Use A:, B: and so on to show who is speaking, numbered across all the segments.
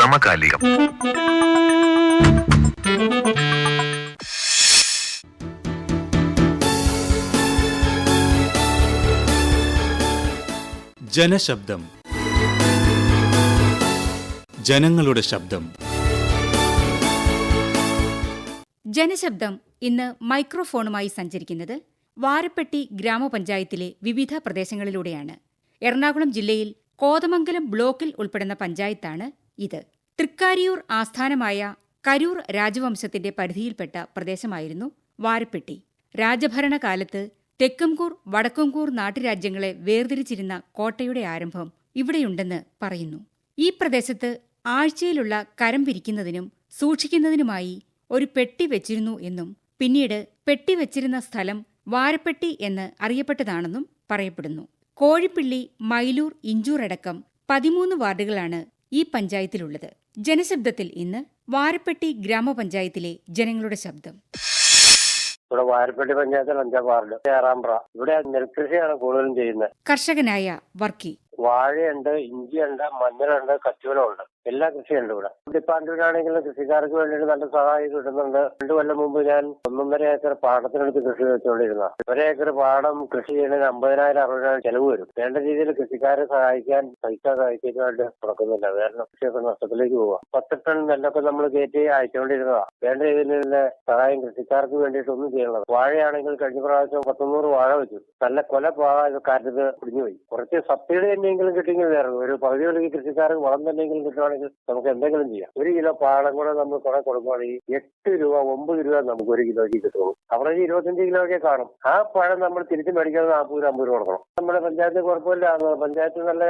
A: സമകാലികം.
B: ജനശബ്ദം. ജനങ്ങളുടെ ശബ്ദം.
C: ജനശബ്ദം ഇന്ന് മൈക്രോഫോണുമായി സഞ്ചരിക്കുന്നത് വാരപ്പെട്ടി ഗ്രാമപഞ്ചായത്തിലെ വിവിധ പ്രദേശങ്ങളിലൂടെയാണ്. എറണാകുളം ജില്ലയിൽ കോതമംഗലം ബ്ലോക്കിൽ ഉൾപ്പെടുന്ന പഞ്ചായത്താണ് ഇത് തൃക്കാരിയൂർ ആസ്ഥാനമായ കരൂർ രാജവംശത്തിന്റെ പരിധിയിൽപ്പെട്ട പ്രദേശമായിരുന്നു വാരപ്പെട്ടി. രാജഭരണകാലത്ത് തെക്കുംകൂർ വടക്കുംകൂർ നാട്ടുരാജ്യങ്ങളെ വേർതിരിച്ചിരുന്ന കോട്ടയുടെ ആരംഭം ഇവിടെയുണ്ടെന്ന് പറയുന്നു. ഈ പ്രദേശത്ത് ആഴ്ചയിലുള്ള കരം പിരിക്കുന്നതിനും സൂക്ഷിക്കുന്നതിനുമായി ഒരു പെട്ടി വെച്ചിരുന്നു എന്നും പിന്നീട് പെട്ടി വെച്ചിരുന്ന സ്ഥലം വാരപ്പെട്ടി എന്ന് അറിയപ്പെട്ടതാണെന്നും പറയപ്പെടുന്നു. കോഴിപ്പിള്ളി മൈലൂർ ഇഞ്ചൂർ അടക്കം പതിമൂന്ന് വാർഡുകളാണ് ഈ പഞ്ചായത്തിലുള്ളത്. ജനശബ്ദത്തിൽ ഇന്ന് വാരപ്പെട്ടി ഗ്രാമപഞ്ചായത്തിലെ ജനങ്ങളുടെ ശബ്ദം.
D: ഇവിടെ വാരപ്പെട്ടി പഞ്ചായത്തിൽ അഞ്ചാം വാർഡ് ഏറാമ്പ്ര. ഇവിടെ നെൽകൃഷിയാണ് കൂടുതലും ചെയ്യുന്നത്.
C: കർഷകനായ വർക്കി
D: വാഴയുണ്ട് ഇഞ്ചിയുണ്ട് മഞ്ഞളുണ്ട് കച്ചവടമുണ്ട് എല്ലാ കൃഷിയുണ്ട് ഇവിടെ. ഡിപ്പാർട്ട്മെന്റാണെങ്കിലും കൃഷിക്കാർക്ക് വേണ്ടിയിട്ട് നല്ല സഹായം കിട്ടുന്നുണ്ട്. രണ്ടു കൊല്ലം മുമ്പ് ഞാൻ ഒന്നൊന്നര ഏക്കർ പാടത്തിനടുത്ത് കൃഷി വെച്ചുകൊണ്ടിരുന്ന. ഒരേക്കർ പാടം കൃഷി ചെയ്യുന്നതിന് അമ്പതിനായിരം അറുപതിനായിരം ചെലവ് വരും. വേണ്ട രീതിയിൽ കൃഷിക്കാരെ സഹായിക്കാൻ പൈസ സഹായിക്കാനായിട്ട് നടക്കുന്നില്ല. കാരണം കൃഷിയൊക്കെ നഷ്ടത്തിലേക്ക് പോവാം. പത്ത് ടൺ നെല്ലൊക്കെ നമ്മൾ കയറ്റി അയച്ചുകൊണ്ടിരുന്നതാ. വേണ്ട രീതിയിലുള്ള സഹായം കൃഷിക്കാർക്ക് വേണ്ടിയിട്ട് ഒന്നും ചെയ്യണം വാഴയാണെങ്കിൽ കഴിഞ്ഞ പ്രാവശ്യം പത്തൊന്നൂറ് വാഴ വെച്ചു. നല്ല കൊല പോകാതെ കാറ്റത്ത് പിടിഞ്ഞുപോയി കുറച്ച് സബ്സിഡി തന്നെയെങ്കിലും കിട്ടിയെങ്കിൽ വേറെ. ഒരു പകുതി വിലയ്ക്ക് കൃഷിക്കാർക്ക് വളം തന്നെയെങ്കിലും കിട്ടുവാണെങ്കിൽ നമുക്ക് എന്തെങ്കിലും ചെയ്യാം. ഒരു കിലോ പാടം കൂടെ നമ്മൾ കുറെ കൊടുക്കുവാണെങ്കിൽ എട്ട് രൂപ ഒമ്പത് രൂപ നമുക്ക് ഒരു കിലോയ്ക്ക് കിട്ടുള്ളൂ. അവിടെ ഇരുപത്തഞ്ച് കിലോ ഒക്കെ കാണും. ആ പഴം നമ്മൾ തിരിച്ചു മേടിക്കാൻ നാൽപ്പത് രൂപ അമ്പത് രൂപ കൊടുക്കണം. നമ്മുടെ പഞ്ചായത്ത് കുഴപ്പമില്ല. പഞ്ചായത്ത് നല്ല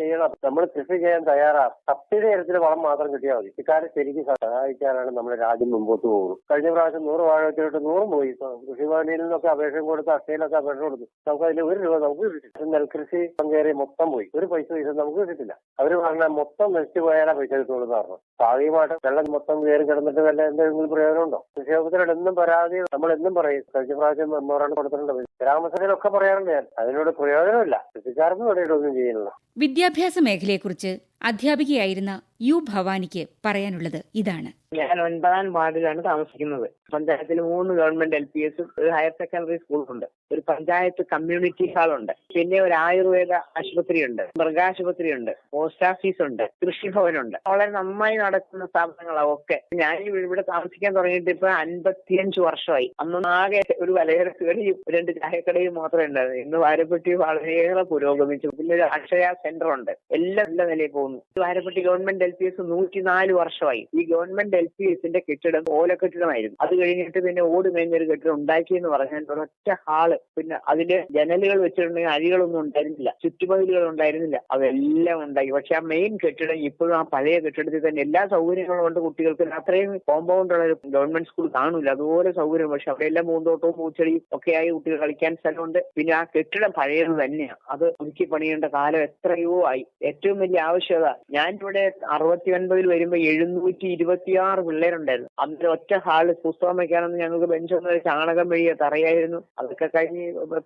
D: ചെയ്യണം. നമ്മൾ കൃഷി ചെയ്യാൻ തയ്യാറാണ് സബ്സിഡി തരത്തിൽ വളം മാത്രം കിട്ടിയാൽ മതി. കൃഷിക്കാരെ ശരിക്കും സഹായിക്കാനാണ് നമ്മുടെ രാജ്യം മുമ്പോട്ട് പോകുന്നത്. കഴിഞ്ഞ പ്രാവശ്യം നൂറ് വാഴ വെച്ചിട്ട് നൂറും പോയി. കൃഷിഭവനിൽ നിന്നൊക്കെ അപേക്ഷ കൊടുത്ത് അക്ഷയിലൊക്കെ അപേക്ഷ കൊടുത്തു. നമുക്ക് അതിൽ ഒരു രൂപ നമുക്ക് നെൽകൃഷി കയറി മൊത്തം പോയി. ഒരു പൈസ പൈസ നമുക്ക് കിട്ടില്ല അവർ പറഞ്ഞ മൊത്തം നശിച്ചു പോയാലാ പൈസ കിട്ടുള്ളൂ പറഞ്ഞു. ഭാഗികമായിട്ട് വെള്ളം മൊത്തം കയറി കിടന്നിട്ട് വല്ല എന്തെങ്കിലും പ്രയോജനമുണ്ടോ കൃഷി ഓഫീസറോട് എന്നും പരാതി നമ്മൾ എന്നും പറയും. കഴിഞ്ഞ പ്രാവശ്യം മെമ്മോറാണ്ട് കൊടുത്തിട്ടുണ്ട്. ഗ്രാമസഭയിലൊക്കെ പറയാറുണ്ട് ഞാൻ. അതിനോട് പ്രയോജനമില്ല. കൃഷിക്കാർക്ക് വേണ്ടിയിട്ട് ഒന്നും ചെയ്യുന്നില്ല.
C: വിദ്യാഭ്യാസ മേഖലയെക്കുറിച്ച് അധ്യാപികയായിരുന്ന യു ഭവാനിക്ക് പറയാനുള്ളത് ഇതാണ്.
E: ഞാൻ ഒൻപതാം വാർഡിലാണ് താമസിക്കുന്നത്. പഞ്ചായത്തിൽ മൂന്ന് ഗവൺമെന്റ് എൽ പി എസ് ഒരു ഹയർ സെക്കൻഡറി സ്കൂളുണ്ട് ഒരു പഞ്ചായത്ത് കമ്മ്യൂണിറ്റി ഹാളുണ്ട് പിന്നെ ഒരു ആയുർവേദ ആശുപത്രിയുണ്ട് മൃഗാശുപത്രിയുണ്ട് പോസ്റ്റ് ഓഫീസ് ഉണ്ട് കൃഷിഭവനുണ്ട് വളരെ നന്നായി നടക്കുന്ന സ്ഥാപനങ്ങളാണ് ഒക്കെ. ഞാൻ ഇവിടെ താമസിക്കാൻ തുടങ്ങിയിട്ട് ഇപ്പൊ അൻപത്തിയഞ്ച് വർഷമായി. അന്ന് ആകെ ഒരു കയറി രണ്ട് ചായക്കടയും മാത്രമേ ഉണ്ടായിരുന്നു ഇന്ന് വാരപ്പെട്ടി വളരെയേറെ പുരോഗമിച്ചു. പിന്നെ ഒരു അക്ഷയ സെന്റർ ഉണ്ട് എല്ലാം നല്ല നിലയിൽ പോകുന്നു. Varappetty government L P S നൂറ്റിനാല് വർഷമായി. ഈ ഗവൺമെന്റ് എൽ പി എസിന്റെ കെട്ടിടം ഓല കെട്ടിടമായിരുന്നു. അത് കഴിഞ്ഞിട്ട് പിന്നെ ഓട് മേഞ്ഞൊരു കെട്ടിടം ഉണ്ടാക്കി എന്ന് പറഞ്ഞാൽ ഒരൊറ്റ ഹാൾ. പിന്നെ അതിന്റെ ജനലുകൾ വെച്ചിട്ടുണ്ടെങ്കിൽ അരികളൊന്നും ഉണ്ടായിരുന്നില്ല. ചുറ്റുമതിലുകൾ ഉണ്ടായിരുന്നില്ല. അതെല്ലാം ഉണ്ടാക്കി പക്ഷെ ആ മെയിൻ കെട്ടിടം ഇപ്പോഴും ആ പഴയ കെട്ടിടത്തിൽ തന്നെ എല്ലാ സൗകര്യങ്ങളും ഉണ്ട് കുട്ടികൾക്ക് അത്രയും കോമ്പൗണ്ട് ഉള്ള ഒരു ഗവൺമെന്റ് സ്കൂൾ കാണൂല. അതുപോലെ സൗകര്യം. പക്ഷെ അവിടെ എല്ലാം പൂന്തോട്ടവും പൂച്ചെടിയും ഒക്കെയായി കുട്ടികൾ കളിക്കാൻ സ്ഥലമുണ്ട്. പിന്നെ ആ കെട്ടിടം പഴയത് തന്നെയാണ് അത് പുതുക്കി പണിയേണ്ട കാലം എത്രയോ ആയി. ഏറ്റവും വലിയ ആവശ്യകത ഞാൻ ഇവിടെ അറുപത്തി ഒൻപതിൽ വരുമ്പോൾ എഴുന്നൂറ്റി ഇരുപത്തിയാറ് പിള്ളേരുണ്ടായിരുന്നു. അന്നേരം ഒറ്റ ഹാൾ പുസ്തകം വെക്കാനൊന്നും ഞങ്ങൾക്ക് ബെഞ്ചൊന്നും ചാണകം വഴിയ തറയായിരുന്നു. അതൊക്കെ കഴിഞ്ഞ്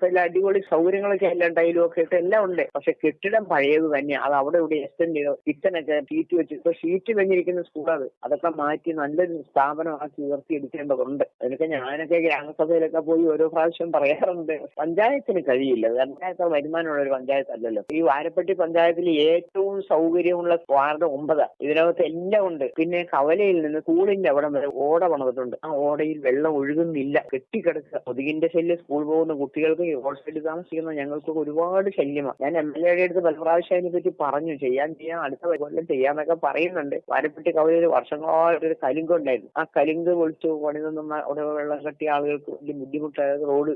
E: എല്ലാ അടിപൊളി സൗകര്യങ്ങളൊക്കെ എല്ലാം ടൈലും ഒക്കെ ഇട്ട് എല്ലാം ഉണ്ട്. പക്ഷെ കെട്ടിടം പഴയത് തന്നെയാണ് അത് അവിടെ ഇവിടെ എക്സ്റ്റെൻഡ് ചെയ്തോ കിച്ചനൊക്കെ ഷീറ്റ് വെച്ച്. ഇപ്പൊ ഷീറ്റ് വെഞ്ഞിരിക്കുന്ന സ്കൂളത് അതൊക്കെ മാറ്റി നല്ലൊരു സ്ഥാപനമാക്കി ഉയർത്തിയെടുക്കേണ്ടതുണ്ട്. അതിനൊക്കെ ഞാനൊക്കെ ഗ്രാമസഭയിലൊക്കെ പോയി ഓരോ പ്രാവശ്യം പറയാറുണ്ട്. പഞ്ചായത്തിന് കഴിയില്ല. പഞ്ചായത്ത് വരുമാനമുള്ള ഒരു പഞ്ചായത്ത് അല്ലല്ലോ ഈ വാരപ്പെട്ടി പഞ്ചായത്തിൽ ഏറ്റവും സൗകര്യമുള്ള വാർഡ് ഒമ്പതാ. ഇതിനകത്ത് എല്ലാം ഉണ്ട്. പിന്നെ കവലയിൽ നിന്ന് സ്കൂളിന്റെ അവിടെ വരെ ഓട പണിതിട്ടുണ്ട്. ആ ഓടയിൽ വെള്ളം ഒഴുകുന്നില്ല. കെട്ടിക്കിടക്കുക. കൊതുകിന്റെ ശല്യം സ്കൂൾ പോകുന്ന കുട്ടികൾക്ക് ഹോസ്റ്റലിൽ താമസിക്കുന്ന ഞങ്ങൾക്ക് ഒരുപാട് ശല്യമാണ് ഞാൻ എം എൽ എയുടെ അടുത്ത് പല പ്രാവശ്യം അതിനെ പറ്റി പറഞ്ഞു. ചെയ്യാൻ ചെയ്യാൻ അടുത്ത കൊല്ലം ചെയ്യാന്നൊക്കെ പറയുന്നുണ്ട്. വാരപ്പെട്ടി കവലയിൽ വർഷങ്ങളായിട്ട് ഒരു കലുങ്ക് ഉണ്ടായിരുന്നു. ആ കലുങ്ക് പൊളിച്ചു പണിതൊന്നും അവിടെ വെള്ളം കെട്ടിയ ആളുകൾക്ക് വലിയ ബുദ്ധിമുട്ടായത് റോഡ്.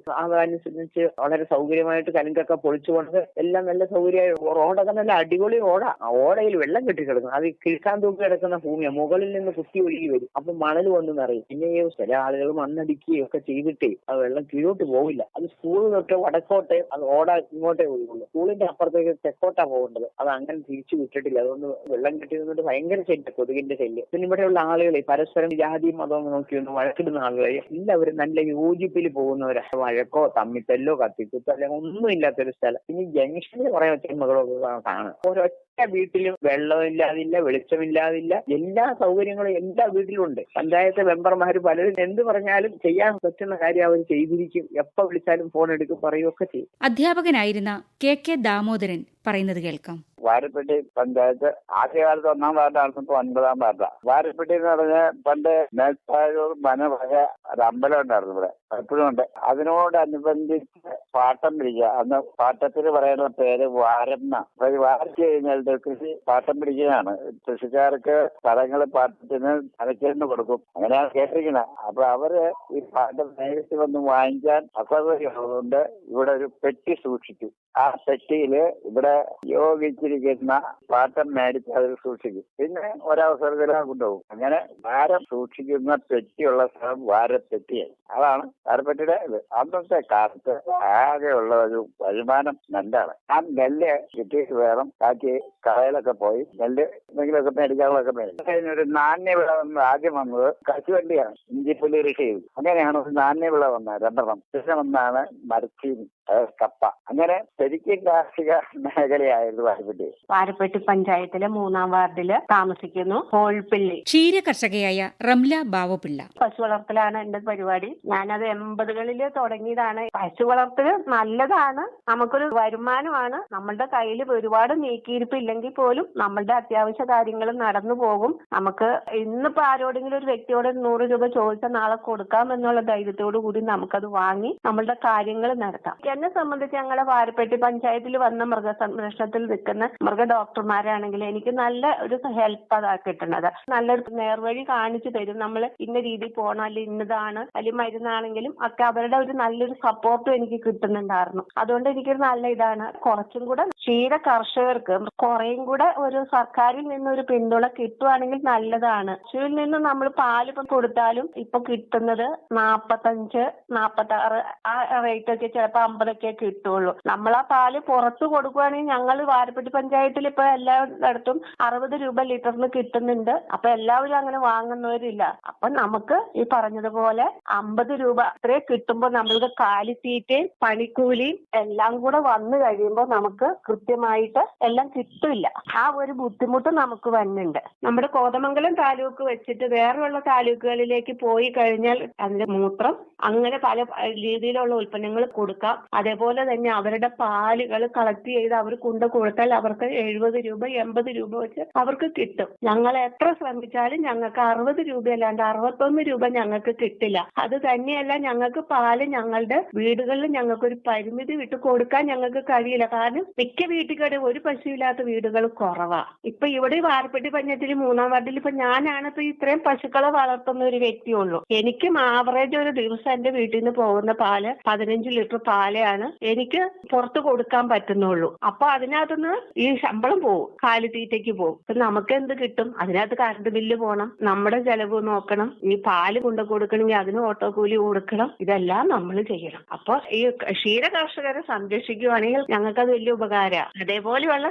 E: അതനുസരിച്ച് വളരെ സൗകര്യമായിട്ട് കലുങ്കൊക്കെ പൊളിച്ചു കൊണ്ട് എല്ലാം നല്ല സൗകര്യമായി. റോഡൊക്കെ നല്ല അടിപൊളി റോഡാ. ഓടയിൽ വെള്ളം കെട്ടിക്കിടക്കും അത് കിഴക്കാൻ തൂക്കി കിടക്കുന്ന ഭൂമിയാണ് മുകളിൽ നിന്ന് കുത്തി ഒഴുകി വരും. അപ്പൊ മണൽ വന്നു നിറയും. പിന്നെ ഈ ചില ആളുകൾ മണ്ണടിക്കുകയും ഒക്കെ ചെയ്തിട്ടേ ആ വെള്ളം കീഴോട്ട് പോവില്ല. അത് സ്കൂൾ തൊട്ട് വടക്കോട്ടെ അത് ഓട ഇങ്ങോട്ടേ ഒഴുകുള്ളൂ സ്കൂളിന്റെ അപ്പുറത്തേക്ക് തെക്കോട്ടാ പോകേണ്ടത്. അത് അങ്ങനെ തിരിച്ചു വിട്ടിട്ടില്ല. അതുകൊണ്ട് വെള്ളം കെട്ടി നിന്നിട്ട് ഭയങ്കര ശല്യം കൊതുകിന്റെ ശല്യം പിന്നെ ഇവിടെയുള്ള ആളുകളെ പരസ്പരം ജാതി മതവും നോക്കിയൊന്നും വഴക്കിടുന്ന ആളുകളെ എല്ലാവരും നല്ല യോജിപ്പിൽ പോകുന്നവരാ. വഴക്കോ തമ്മിത്തല്ലോ കത്തിക്കുത്തോ അല്ലെങ്കിൽ ഒന്നും ഇല്ലാത്തൊരു സ്ഥലം. ഇനി ജംഗ്ഷനിൽ കുറെ ഒറ്റമകളൊക്കെ കാണും. ഒരൊറ്റ വീട്ടിലും വെള്ളമില്ലാതില്ല വെളിച്ചമില്ലാതില്ല എല്ലാ സൗകര്യങ്ങളും എല്ലാ വീട്ടിലും ഉണ്ട്. പഞ്ചായത്ത് മെമ്പർമാർ പലരും എന്ത് പറഞ്ഞാലും ചെയ്യാൻ പറ്റുന്ന കാര്യം അവർ ചെയ്തിരിക്കും. എപ്പോ വിളിച്ചാലും ഫോൺ എടുക്കും പറയുകയൊക്കെ ചെയ്യും.
C: അധ്യാപകനായിരുന്ന കെ കെ ദാമോദരൻ പറയുന്നത് കേൾക്കാം.
A: വാരപ്പെട്ടി പഞ്ചായത്ത് ആദ്യകാലത്ത് ഒന്നാം വാർഡാണ് ഇപ്പൊ ഒൻപതാം വാർഡാ. വാരപ്പെട്ടി എന്ന് പറഞ്ഞ പണ്ട് മേൽപ്പായൂർ മനവക ഒരു അമ്പലം ഉണ്ടായിരുന്നു ഇവിടെ. എപ്പോഴും ഉണ്ട്. അതിനോടനുബന്ധിച്ച് പാട്ടം പിടിക്കുക. അന്ന് പാട്ടത്തിന് പറയുന്ന പേര് വാരം വാരിച്ചു ഈ വാരിച്ച് കഴിഞ്ഞാൽ ഇത് കൃഷി പാട്ടം പിടിക്കുകയാണ്. കൃഷിക്കാർക്ക് സ്ഥലങ്ങൾ പാട്ടത്തിന് അരച്ചേർന്ന് കൊടുക്കും. അങ്ങനെയാണ് കേട്ടിരിക്കുന്നത്. അപ്പൊ അവർ ഈ പാട്ടം നേരിട്ട് വന്ന് വാങ്ങിക്കാൻ അസൗകര്യമുള്ളതുകൊണ്ട് ഇവിടെ ഒരു പെട്ടി സൂക്ഷിച്ചു. ആ പെട്ടിയിൽ ഇവിടെ യോഗിച്ചിരിക്കുന്ന പാട്ടം മേടിച്ച് അതിൽ സൂക്ഷിക്കും. പിന്നെ ഒരവസരത്തിൽ കൊണ്ടുപോകും. അങ്ങനെ വാരം സൂക്ഷിക്കുന്ന പെട്ടിയുള്ള സ്ഥലം വാരപ്പെട്ടിയായി അതാണ് വാരപ്പെട്ടിയുടെ ഇത്. അന്നത്തെ കാലത്ത് ആകെയുള്ള ഒരു വരുമാനം നല്ലതാണ്. ആ നെല്ല് കിട്ടിയിട്ട് വേണം ബാക്കി കടയിലൊക്കെ പോയി നെല്ല് എന്തെങ്കിലുമൊക്കെ മേടിക്കാനുള്ളതൊക്കെ മേടിക്കും കഴിഞ്ഞൊരു നാണ്യവിള വന്ന് ആദ്യം വന്നത് കശുവണ്ടിയാണ്. ഇഞ്ചിപ്പുല്ലി കൃഷി ചെയ്തു. അങ്ങനെയാണ് ഒരു നാണ്യവിള വന്നത്. രണ്ടെണ്ണം. പിന്നെ ഒന്നാണ് മരച്ചീനി അതായത് കപ്പ. അങ്ങനെ ശരിക്കും കാർഷിക മേഖലയായിരുന്നു വാരപ്പെട്ടി.
F: വാരപ്പെട്ടി പഞ്ചായത്തിലെ മൂന്നാം വാർഡിൽ താമസിക്കുന്നു ഹോൾപ്പിള്ളി
C: ക്ഷീര കർഷകയായ റംല ബാവപിള്ള.
F: പശു വളർത്തലാണ് എന്റെ പരിപാടി. ഞാനത് എൺപതുകളിൽ തുടങ്ങിയതാണ്. പശു വളർത്തൽ നല്ലതാണ്. നമുക്കൊരു വരുമാനമാണ്. നമ്മളുടെ കയ്യിൽ ഒരുപാട് നീക്കിയിരിപ്പ് ഇല്ലെങ്കിൽ പോലും നമ്മളുടെ അത്യാവശ്യ കാര്യങ്ങൾ നടന്നു പോകും. നമുക്ക് ഇന്നിപ്പോ ആരോടെങ്കിലും ഒരു വ്യക്തിയോട് നൂറ് രൂപ ചോദിച്ചാൽ നാളെ കൊടുക്കാം എന്നുള്ള ധൈര്യത്തോടു കൂടി നമുക്കത് വാങ്ങി നമ്മളുടെ കാര്യങ്ങൾ നടത്താം. എന്നെ സംബന്ധിച്ച് ഞങ്ങളുടെ വാരപ്പെട്ടി പഞ്ചായത്തിൽ വന്ന മൃഗസംരക്ഷണത്തിൽ നിൽക്കുന്ന മൃഗ ഡോക്ടർമാരാണെങ്കിൽ എനിക്ക് നല്ല ഒരു ഹെൽപ്പ് അതാ കിട്ടുന്നത്. നല്ലൊരു നേർവഴി കാണിച്ചു തരും. നമ്മൾ ഇന്ന രീതിയിൽ പോകണം അല്ലെങ്കിൽ ഇന്നതാണ് അല്ലെങ്കിൽ മരുന്നാണെങ്കിലും ഒക്കെ അവരുടെ ഒരു നല്ലൊരു സപ്പോർട്ടും എനിക്ക് കിട്ടുന്നുണ്ടായിരുന്നു. അതുകൊണ്ട് എനിക്കൊരു നല്ല ഇതാണ്. കുറച്ചും കൂടെ ക്ഷീര കർഷകർക്ക് കുറേയും കൂടെ ഒരു സർക്കാരിൽ നിന്ന് ഒരു പിന്തുണ കിട്ടുവാണെങ്കിൽ നല്ലതാണ്. പശുവിൽ നിന്ന് നമ്മൾ പാൽ കൊടുത്താലും ഇപ്പൊ കിട്ടുന്നത് നാപ്പത്തഞ്ച് നാപ്പത്തി ആറ് ആ റേറ്റ് ഒക്കെ ചിലപ്പോ അമ്പതൊക്കെ കിട്ടുള്ളൂ. നമ്മൾ ആ പാൽ പുറത്ത് കൊടുക്കുവാണെങ്കിൽ ഞങ്ങൾ വാരപ്പെട്ടി പഞ്ചായത്തിൽ ഇപ്പൊ എല്ലായിടത്തും അറുപത് രൂപ ലിറ്ററിന് കിട്ടുന്നുണ്ട്. അപ്പൊ എല്ലാവരും അങ്ങനെ വാങ്ങുന്നവരില്ല. അപ്പൊ നമുക്ക് ഈ പറഞ്ഞതുപോലെ അമ്പത് രൂപ അത്രേ കിട്ടുമ്പോൾ നമ്മൾക്ക് കാലിത്തീറ്റയും പണിക്കൂലിയും എല്ലാം കൂടെ വന്നു കഴിയുമ്പോൾ നമുക്ക് കൃത്യമായിട്ട് എല്ലാം കിട്ടില്ല ആ ഒരു ബുദ്ധിമുട്ട് നമുക്ക് വന്നിട്ടുണ്ട് നമ്മുടെ കോതമംഗലം താലൂക്ക് വെച്ചിട്ട് വേറെയുള്ള താലൂക്കുകളിലേക്ക് പോയി കഴിഞ്ഞാൽ അതിന്റെ മൂത്രം അങ്ങനെ പല രീതിയിലുള്ള ഉൽപ്പന്നങ്ങൾ കൊടുക്കാം. അതേപോലെ തന്നെ അവരുടെ പാലുകൾ കളക്ട് ചെയ്ത് അവർ കൊണ്ട് കൊടുത്താൽ അവർക്ക് എഴുപത് രൂപ എൺപത് രൂപ വെച്ച് അവർക്ക് കിട്ടും. ഞങ്ങൾ എത്ര ശ്രമിച്ചാലും ഞങ്ങൾക്ക് അറുപത് രൂപ അല്ലാണ്ട് അറുപത്തൊന്ന് രൂപ ഞങ്ങൾക്ക് കിട്ടില്ല. അത് തന്നെയല്ല ഞങ്ങൾക്ക് പാൽ ഞങ്ങളുടെ വീടുകളിൽ ഞങ്ങൾക്ക് ഒരു പരിമിതി വിട്ട് കൊടുക്കാൻ ഞങ്ങൾക്ക് കഴിയില്ല. കാരണം മിക്ക വീട്ടുകാരും ഒരു പശുവില്ലാത്ത വീടുകൾ കുറവാ. ഇപ്പൊ ഇവിടെ വാർപ്പെട്ടി പഞ്ചായത്തിൽ മൂന്നാം വാർഡിൽ ഇപ്പൊ ഞാനാണ് ഇപ്പൊ ഇത്രയും പശുക്കളെ വളർത്തുന്ന ഒരു വ്യക്തിയുള്ളൂ. എനിക്കും ആവറേജ് ഒരു ദിവസം എന്റെ വീട്ടിൽ നിന്ന് പോകുന്ന പാൽ പതിനഞ്ച് ലിറ്റർ പാലാണ് എനിക്ക് പുറത്ത് കൊടുക്കാൻ പറ്റുന്നുള്ളൂ. അപ്പൊ അതിനകത്തുനിന്ന് ഈ ശമ്പളം പോകും കാലിത്തീറ്റയ്ക്ക് പോകും അപ്പൊ നമുക്ക് എന്ത് കിട്ടും? അതിനകത്ത് കറണ്ട് ബില്ല് പോകണം നമ്മുടെ ചെലവ് നോക്കണം. ഈ പാൽ കൊണ്ടു കൊടുക്കണമെങ്കിൽ അതിന് ഓട്ടോ കൂലി കൊടുക്കണം. ഇതെല്ലാം നമ്മൾ ചെയ്യണം. അപ്പൊ ഈ ക്ഷീര കർഷകരെ സംരക്ഷിക്കുകയാണെങ്കിൽ അത് വലിയ ഉപകാരമാണ് അതേപോലെയുള്ള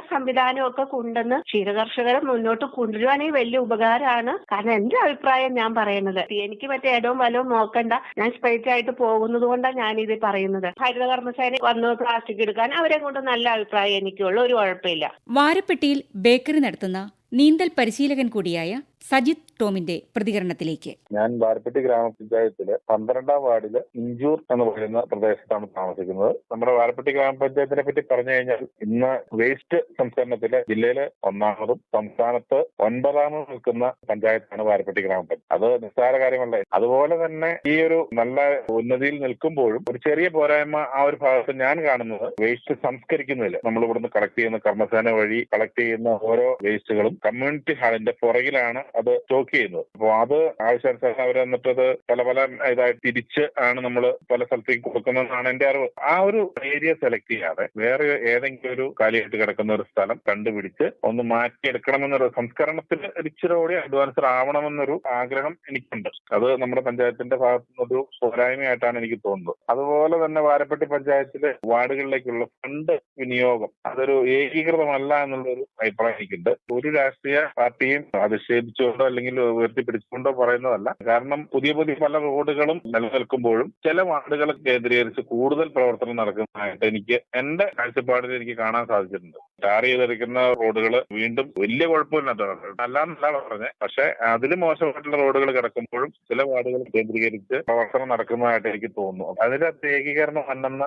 F: സംവിധാനമൊക്കെ കൊണ്ടുവന്ന് ക്ഷീരകർഷകരെ മുന്നോട്ട് കൊണ്ടുവരുവാണെങ്കിൽ വലിയ ഉപകാരമാണ്. കാരണം എന്റെ അഭിപ്രായം ഞാൻ പറയുന്നത്. എനിക്ക് മറ്റേ ഇടവും വലവും നോക്കണ്ട. ഞാൻ സ്ട്രൈറ്റ് ആയിട്ട് പോകുന്നത് കൊണ്ടാണ് ഞാൻ ഇത് പറയുന്നത്. ഹരിത കർമ്മസേന വന്ന് പ്ലാസ്റ്റിക് എടുക്കാൻ അവരെ കൊണ്ട് നല്ല അഭിപ്രായം എനിക്കുള്ളൂ. ഒരു കുഴപ്പമില്ല.
C: വാരപ്പെട്ടിയിൽ ബേക്കറി നടത്തുന്ന നീന്തൽ പരിശീലകൻ കൂടിയായ സജിത് ടോമിന്റെ പ്രതികരണത്തിലേക്ക്.
G: ഞാൻ വാരപ്പെട്ടി ഗ്രാമപഞ്ചായത്തിലെ പന്ത്രണ്ടാം വാർഡിൽ ഇഞ്ചൂർ എന്ന് പറയുന്ന പ്രദേശത്താണ് താമസിക്കുന്നത്. നമ്മുടെ വാരപ്പെട്ടി ഗ്രാമപഞ്ചായത്തിനെ പറ്റി പറഞ്ഞു കഴിഞ്ഞാൽ ഇന്ന് വേസ്റ്റ് സംസ്കരണത്തിലെ ജില്ലയിലെ ഒന്നാമതും സംസ്ഥാനത്ത് ഒൻപതാമതും നിൽക്കുന്ന പഞ്ചായത്താണ് വാരപ്പെട്ടി ഗ്രാമപഞ്ചായത്ത്. അത് നിസ്സാര കാര്യമല്ല. അതുപോലെ തന്നെ ഈ ഒരു നല്ല ഉന്നതിയിൽ നിൽക്കുമ്പോഴും ഒരു ചെറിയ പോരായ്മ ആ ഒരു ഭാഗത്ത് ഞാൻ കാണുന്നത് വേസ്റ്റ് സംസ്കരിക്കുന്നതിൽ നമ്മൾ ഇവിടുന്ന് കളക്ട് ചെയ്യുന്ന കർമ്മസേന വഴി കളക്ട് ചെയ്യുന്ന ഓരോ വേസ്റ്റുകളും കമ്മ്യൂണിറ്റി ഹാളിന്റെ പുറകിലാണ് അത് സ്റ്റോക്ക് ചെയ്യുന്നത് അപ്പോൾ അത് ആവശ്യാനുസരണം അവർ എന്നിട്ടത് പല പല ഇതായി തിരിച്ച് ആണ് നമ്മൾ പല സ്ഥലത്തേക്ക് കൊടുക്കുന്നതെന്നാണ് എന്റെ അറിവ്. ആ ഒരു ഏരിയ സെലക്ട് ചെയ്യാതെ വേറെ ഏതെങ്കിലും ഒരു കാലിയായിട്ട് കിടക്കുന്ന ഒരു സ്ഥലം കണ്ടുപിടിച്ച് ഒന്ന് മാറ്റിയെടുക്കണമെന്നൊരു സംസ്കരണത്തിൽ ഇച്ചിരോടെ അഡ്വാൻസ് അഡ്വാൻസർ ആവണമെന്നൊരു ആഗ്രഹം എനിക്കുണ്ട്. അത് നമ്മുടെ പഞ്ചായത്തിന്റെ ഭാഗത്തു നിന്നൊരു പോരായ്മയായിട്ടാണ് എനിക്ക് തോന്നുന്നത്. അതുപോലെ തന്നെ വാരപ്പെട്ടി പഞ്ചായത്തിലെ വാർഡുകളിലേക്കുള്ള ഫണ്ട് വിനിയോഗം അതൊരു ഏകീകൃതമല്ല എന്നുള്ളൊരു അഭിപ്രായം എനിക്കുണ്ട്. ഒരു രാഷ്ട്രീയ പാർട്ടിയും അധിക്ഷേപിച്ചു പുച്ഛിച്ചുകൊണ്ടോ അല്ലെങ്കിൽ ഉയർത്തിപ്പിടിച്ചുകൊണ്ടോ പറയുന്നതല്ല. കാരണം പുതിയ പുതിയ പല റോഡുകളും നിലനിൽക്കുമ്പോഴും ചില വാർഡുകളെ കേന്ദ്രീകരിച്ച് കൂടുതൽ പ്രവർത്തനം നടക്കുന്നതായിട്ട് എനിക്ക് എന്റെ കാഴ്ചപ്പാടിൽ എനിക്ക് കാണാൻ സാധിച്ചിട്ടുണ്ട്. ടാർ ചെയ്തെടുക്കുന്ന റോഡുകൾ വീണ്ടും വലിയ കുഴപ്പമില്ലാത്ത അല്ലാന്നല്ല പറഞ്ഞത് പക്ഷെ അതിൽ മോശമായിട്ടുള്ള റോഡുകൾ കിടക്കുമ്പോഴും ചില വാർഡുകൾ കേന്ദ്രീകരിച്ച് പ്രവർത്തനം നടക്കുന്നതായിട്ട് എനിക്ക് തോന്നുന്നു. അതിന്റെ ഏകീകരണം വന്നെന്ന്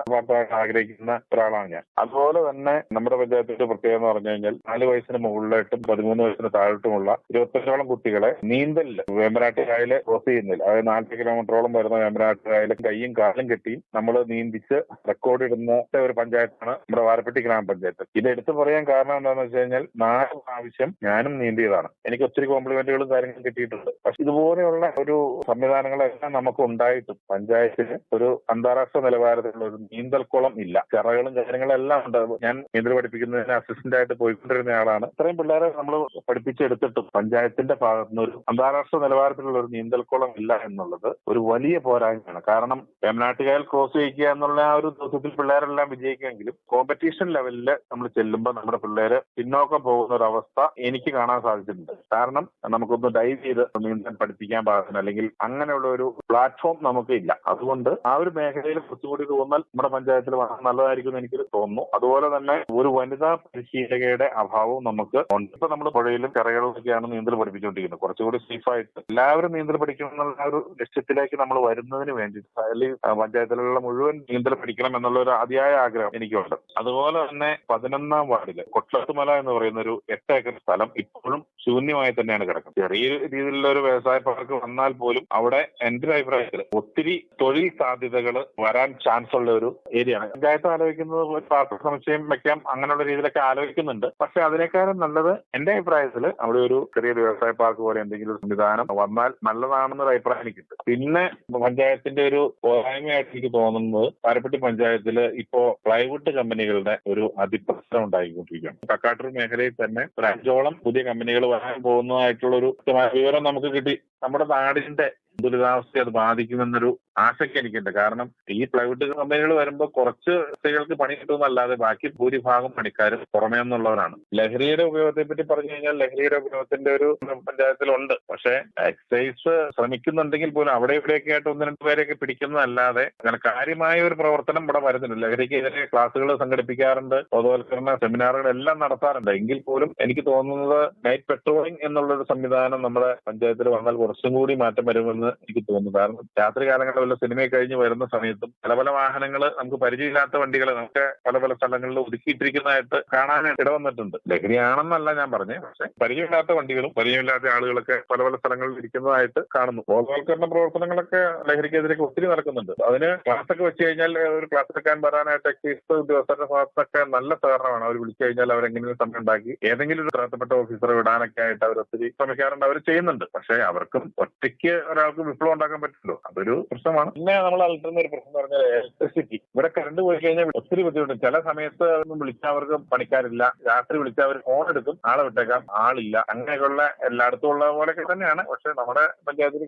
G: ആഗ്രഹിക്കുന്ന ഒരാളാണ് ഞാൻ. അതുപോലെ തന്നെ നമ്മുടെ പഞ്ചായത്തിന്റെ പ്രത്യേകത എന്ന് പറഞ്ഞു കഴിഞ്ഞാൽ നാല് വയസ്സിന് മുകളിലായിട്ടും പതിമൂന്ന് വയസ്സിന് താഴോട്ടുമുള്ള ഇരുപത്തഞ്ചോളം കുട്ടികളെ നീന്തലിൽ വേമ്പനാട്ട് കായൽ ക്രോസ് ചെയ്യുന്നില്ല. അതായത് നാല് കിലോമീറ്ററോളം വരുന്ന വേമ്പനാട്ട് കായൽ കൈയും കാലും കെട്ടിയും നമ്മൾ നീന്തിച്ച് റെക്കോർഡ് ഇടുന്ന ഒരു പഞ്ചായത്താണ് നമ്മുടെ വാരപ്പെട്ടി ഗ്രാമപഞ്ചായത്ത്. ഇത് എടുത്തു പറയാൻ കാരണം എന്താണെന്ന് വെച്ച് കഴിഞ്ഞാൽ നാല് പ്രാവശ്യം ഞാനും നീന്തിയതാണ്. എനിക്ക് ഒത്തിരി കോംപ്ലിമെന്റുകളും കാര്യങ്ങളും കിട്ടിയിട്ടുണ്ട്. പക്ഷെ ഇതുപോലെയുള്ള ഒരു സംവിധാനങ്ങളെല്ലാം നമുക്ക് ഉണ്ടായിട്ടും. പഞ്ചായത്തിന് ഒരു അന്താരാഷ്ട്ര നിലവാരത്തിലുള്ള ഒരു നീന്തൽക്കുളം ഇല്ല. ചിറകളും കാര്യങ്ങളും എല്ലാം ഉണ്ട്. ഞാൻ നീന്തൽ പഠിപ്പിക്കുന്നതിന് അസിസ്റ്റന്റ് ആയിട്ട് പോയിക്കൊണ്ടിരുന്ന ആളാണ്. ഇത്രയും പിള്ളേരെ നമ്മൾ പഠിപ്പിച്ചെടുത്തിട്ടും പഞ്ചായത്തിന്റെ ഭാഗത്തുനിന്ന് ഒരു അന്താരാഷ്ട്ര നിലവാരത്തിലുള്ള ഒരു നീന്തൽക്കുളം ഇല്ല എന്നുള്ളത് ഒരു വലിയ പോരായ്മയാണ്. കാരണം വേമനാട്ടുകായൽ ക്രോസ് ചെയ്യിക്കുക എന്നുള്ള ആ ഒരു ദിവസത്തിൽ പിള്ളേരെല്ലാം വിജയിക്കുമെങ്കിലും കോമ്പറ്റീഷൻ ലെവലിൽ നമ്മൾ ചെല്ലുമ്പോൾ നമ്മുടെ പിള്ളേര് പിന്നോക്കം പോകുന്ന ഒരു അവസ്ഥ എനിക്ക് കാണാൻ സാധിച്ചിട്ടുണ്ട്. കാരണം നമുക്കൊന്ന് ഡൈവ് ചെയ്ത് നീന്താൻ പഠിപ്പിക്കാൻ പാകത്തിന് അല്ലെങ്കിൽ അങ്ങനെയുള്ള ഒരു പ്ലാറ്റ്ഫോം നമുക്ക് ഇല്ല അതുകൊണ്ട് ആ ഒരു മേഖലയിൽ കുറച്ചുകൂടി തോന്നാൽ നമ്മുടെ പഞ്ചായത്തിൽ വളരെ നല്ലതായിരിക്കും എന്ന് എനിക്ക് തോന്നുന്നു. അതുപോലെ തന്നെ ഒരു വനിതാ പരിശീലകയുടെ അഭാവവും നമുക്ക് ഉണ്ട്. ഇപ്പൊ നമ്മൾ പുഴയിലും കരകളിലൊക്കെയാണ് നീന്തൽ പഠിപ്പിച്ചുകൊണ്ടിരിക്കുന്നത്. കുറച്ചുകൂടി സേഫായിട്ട് എല്ലാവരും നീന്തൽ പഠിക്കണം എന്നുള്ള ഒരു ലക്ഷ്യത്തിലേക്ക് നമ്മൾ വരുന്നതിന് വേണ്ടി അല്ലെങ്കിൽ പഞ്ചായത്തിലുള്ള മുഴുവൻ നീന്തൽ പഠിക്കണം എന്നുള്ള ഒരു അതിയായ ആഗ്രഹം എനിക്കുണ്ട്. അതുപോലെ തന്നെ പതിനൊന്നാം വാർഡിൽ കൊട്ടത്തുമല എന്ന് പറയുന്ന ഒരു എട്ട് ഏക്കർ സ്ഥലം ഇപ്പോഴും ശൂന്യമായി തന്നെയാണ് കിടക്കുന്നത്. ചെറിയ രീതിയിലുള്ള ഒരു വ്യവസായ പാർക്ക് വന്നാൽ പോലും അവിടെ എന്റെ അഭിപ്രായത്തിൽ ഒത്തിരി തൊഴിൽ സാധ്യതകൾ വരാൻ ചാൻസ് ഉള്ള ഒരു ഏരിയയാണ്. പഞ്ചായത്ത് ആലോചിക്കുന്നത് ഒരു പാർക്ക് സമുച്ചയം വെക്കാം അങ്ങനെയുള്ള രീതിയിലൊക്കെ ആലോചിക്കുന്നുണ്ട്. പക്ഷെ അതിനേക്കാളും നല്ലത് എന്റെ അഭിപ്രായത്തിൽ അവിടെ ഒരു ചെറിയൊരു വ്യവസായ പാർക്ക് പോലെ എന്തെങ്കിലും സംവിധാനം വന്നാൽ നല്ലതാണെന്നൊരു അഭിപ്രായം എനിക്കുണ്ട്. പിന്നെ പഞ്ചായത്തിന്റെ ഒരു പോരായ്മയായിട്ട് എനിക്ക് തോന്നുന്നത് പാരപ്പെട്ടി പഞ്ചായത്തിൽ ഇപ്പോ പ്ലൈവുഡ് കമ്പനികളുടെ ഒരു അതിപ്രസരം ഉണ്ടായിക്കൊണ്ടിരിക്കുകയാണ് കക്കാട്ടൂർ മേഖലയിൽ തന്നെ ഒരു അഞ്ചോളം പുതിയ കമ്പനികൾ വരാൻ പോകുന്നതായിട്ടുള്ള ഒരു വിവരം നമുക്ക് കിട്ടി. നമ്മുടെ നാടിന്റെ ദുരിതാവസ്ഥയെ അത് ബാധിക്കുമെന്നൊരു ആശങ്ക എനിക്കുണ്ട്. കാരണം ഈ പ്ലൈവുഡ് കമ്പനികൾ വരുമ്പോൾ കുറച്ച് സ്ത്രീകൾക്ക് പണി കിട്ടുമെന്നല്ലാതെ ബാക്കി ഭൂരിഭാഗം പണിക്കാരും പുറമേ നിന്നുള്ളവരാണ്. ലഹരിയുടെ ഉപയോഗത്തെ പറ്റി പറഞ്ഞു കഴിഞ്ഞാൽ ലഹരിയുടെ ഉപയോഗത്തിന്റെ ഒരു പഞ്ചായത്തിലുണ്ട് പക്ഷേ എക്സൈസ് ശ്രമിക്കുന്നുണ്ടെങ്കിൽ പോലും അവിടെ ഇവിടെയൊക്കെ ആയിട്ട് ഒന്ന് രണ്ട് പേരെയൊക്കെ പിടിക്കുന്നതല്ലാതെ അങ്ങനെ കാര്യമായ ഒരു പ്രവർത്തനം ഇവിടെ വരുന്നുണ്ട്. ലഹരിക്കെതിരെ ക്ലാസ്സുകൾ സംഘടിപ്പിക്കാറുണ്ട്. ബോധവൽക്കരണ സെമിനാറുകൾ എല്ലാം നടത്താറുണ്ട്. എങ്കിൽ പോലും എനിക്ക് തോന്നുന്നത് നൈറ്റ് പെട്രോളിംഗ് എന്നുള്ള ഒരു സംവിധാനം നമ്മുടെ പഞ്ചായത്തിൽ വന്നാൽ കുറച്ചും കൂടി മാറ്റം വരുമെന്ന് എനിക്ക് തോന്നുന്നു. കാരണം രാത്രി കാലങ്ങളിൽ വല്ല സിനിമ കഴിഞ്ഞ് വരുന്ന സമയത്തും പല പല വാഹനങ്ങൾ നമുക്ക് പരിചയമില്ലാത്ത വണ്ടികൾ നമുക്ക് പല പല സ്ഥലങ്ങളിൽ ഒതുക്കിയിട്ടിരിക്കുന്നതായിട്ട് കാണാൻ ഇടവന്നിട്ടുണ്ട് ലഹരിയാണെന്നല്ല ഞാൻ പറഞ്ഞത് പക്ഷെ പരിചയമില്ലാത്ത വണ്ടികളും പരിചയമില്ലാത്ത ആളുകളൊക്കെ പല പല സ്ഥലങ്ങളിൽ ഇരിക്കുന്നതായിട്ട് കാണുന്നു. ബോധവൽക്കരണ പ്രവർത്തനങ്ങളൊക്കെ ലഹരിക്കെതിരെ ഒത്തിരി നടക്കുന്നുണ്ട്. അതിന് ക്ലാസ് ഒക്കെ വെച്ച് കഴിഞ്ഞാൽ ഒരു ക്ലാസ് എടുക്കാൻ വരാനായിട്ട് എക്സൈസ് ഉദ്യോഗസ്ഥരുടെ ഭാഗത്തൊക്കെ നല്ല സഹകരണമാണ്. അവർ വിളിച്ചു കഴിഞ്ഞാൽ അവരെങ്ങനെയും സമയം ഉണ്ടാക്കി ഏതെങ്കിലും ഒരു ഉത്തരവാദിത്തപ്പെട്ട ഓഫീസറെ വിടാനൊക്കെ ആയിട്ട് അവർ ഒത്തിരി ശ്രമിക്കാറുണ്ട്. അവർ ചെയ്യുന്നുണ്ട്. പക്ഷെ അവർക്കും ഒറ്റയ്ക്ക് ഒരാൾക്ക് വിപ്ലവം ഉണ്ടാക്കാൻ പറ്റില്ലോ അതൊരു പ്രശ്നമാണ്. പിന്നെ നമ്മൾ അലട്ടുന്ന ഒരു പ്രശ്നം പറഞ്ഞാൽ ഇലക്ട്രിസിറ്റി ഇവിടെ കറണ്ട് പോയി കഴിഞ്ഞാൽ ഒത്തിരി ബുദ്ധിമുട്ട്. ചില സമയത്ത് ഒന്നും വിളിച്ചാൽ അവർക്ക് പണിക്കാരില്ല. രാത്രി വിളിച്ചാൽ അവർ ഫോൺ എടുക്കും. ആളെ വിട്ടേക്കാം. ആളില്ല. അങ്ങനെയൊക്കെയുള്ള എല്ലായിടത്തും ഉള്ള പോലെയൊക്കെ തന്നെയാണ്. പക്ഷെ നമ്മുടെ പഞ്ചായത്തിൽ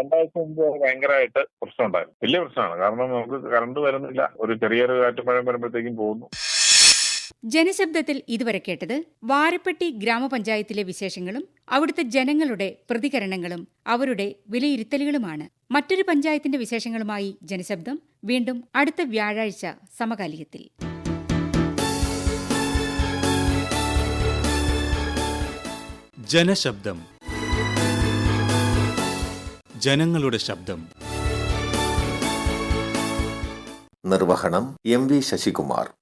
G: രണ്ടാഴ്ച മുമ്പ് ഭയങ്കരമായിട്ട് പ്രശ്നം ഉണ്ടായിരുന്നു വലിയ പ്രശ്നമാണ്. കാരണം നമുക്ക് കറണ്ട് വരുന്നില്ല. ഒരു ചെറിയൊരു കാറ്റ് മഴ വരുമ്പോഴത്തേക്കും പോകുന്നു.
C: ജനശബ്ദത്തിൽ ഇതുവരെ കേട്ടത് വാരപ്പെട്ടി ഗ്രാമപഞ്ചായത്തിലെ വിശേഷങ്ങളും അവിടുത്തെ ജനങ്ങളുടെ പ്രതികരണങ്ങളും അവരുടെ വിലയിരുത്തലുകളുമാണ്. മറ്റൊരു പഞ്ചായത്തിന്റെ വിശേഷങ്ങളുമായി ജനശബ്ദം വീണ്ടും അടുത്ത വ്യാഴാഴ്ച സമകാലികത്തിൽ.
B: ജനശബ്ദം. ജനങ്ങളുടെ ശബ്ദം.
H: നിർവഹണം എം വി ശശികുമാർ.